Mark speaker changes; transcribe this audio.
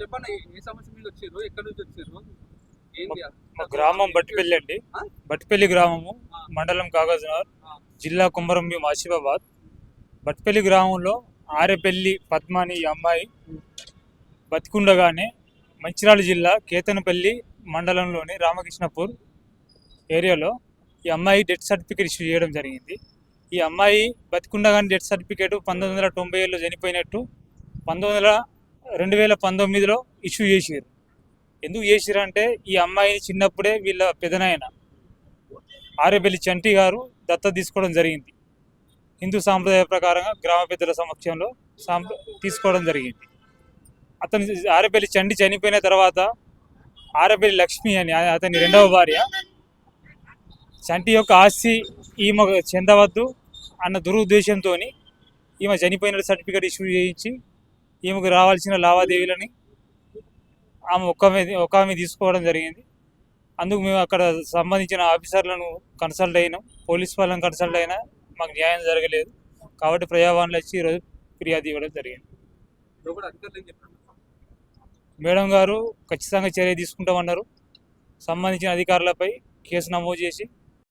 Speaker 1: చెప్పండి ఏ సమస్య మీద వచ్చారు ఎక్కడి నుంచి వచ్చారు
Speaker 2: మా గ్రామం బట్టిపల్లి అండి? బట్టిపల్లి గ్రామము. మండలం కాగజ్నగర్. జిల్లా కుమరంభీం ఆసిఫాబాద్ బట్టిపల్లి గ్రామంలో ఆరేపల్లి పద్మాని ఈ అమ్మాయి బతికుండగానే మంచిర్యాల జిల్లా కేతనపల్లి మండలంలోని రామకృష్ణపూర్ ఏరియాలో ఈ అమ్మాయి డెత్ సర్టిఫికేట్ ఇష్యూ చేయడం జరిగింది ఈ అమ్మాయి బతికుండగానే డెత్ సర్టిఫికేట్ పంతొమ్మిది వందల తొంభై ఏడులో చనిపోయినట్టు పంతొమ్మిది వందల రెండు వేల పంతొమ్మిదిలో ఇష్యూ చేసారు ఎందుకు చేసిరు అంటే ఈ అమ్మాయిని చిన్నప్పుడే వీళ్ళ పెదనాయన ఆర్యపల్లి చంటి గారు దత్త తీసుకోవడం జరిగింది. హిందూ సాంప్రదాయ ప్రకారంగా గ్రామ పెద్దల సమక్షంలో సాంప్ర తీసుకోవడం జరిగింది. అతను ఆరేపల్లి చంటి చనిపోయిన తర్వాత ఆరేపల్లి లక్ష్మి అని అతని రెండవ భార్య చంటి యొక్క ఆస్తి ఈమె చెందవద్దు అన్న దురుద్దేశంతో ఈమె చనిపోయిన సర్టిఫికేట్ ఇష్యూ చేయించి ఈమెకు రావాల్సిన లావాదేవీలని ఆమె ఒక్క ఒక ఆమె తీసుకోవడం జరిగింది. అందుకు మేము అక్కడ సంబంధించిన ఆఫీసర్లను కన్సల్ట్ అయినాం. పోలీస్ వాళ్ళని కన్సల్ట్ అయినా మాకు న్యాయం జరగలేదు. కాబట్టి ప్రజావాణిలో వచ్చి ఈరోజు ఫిర్యాదు ఇవ్వడం జరిగింది. మేడం గారు ఖచ్చితంగా చర్య తీసుకుంటామన్నారు. సంబంధించిన అధికారులపై కేసు నమోదు చేసి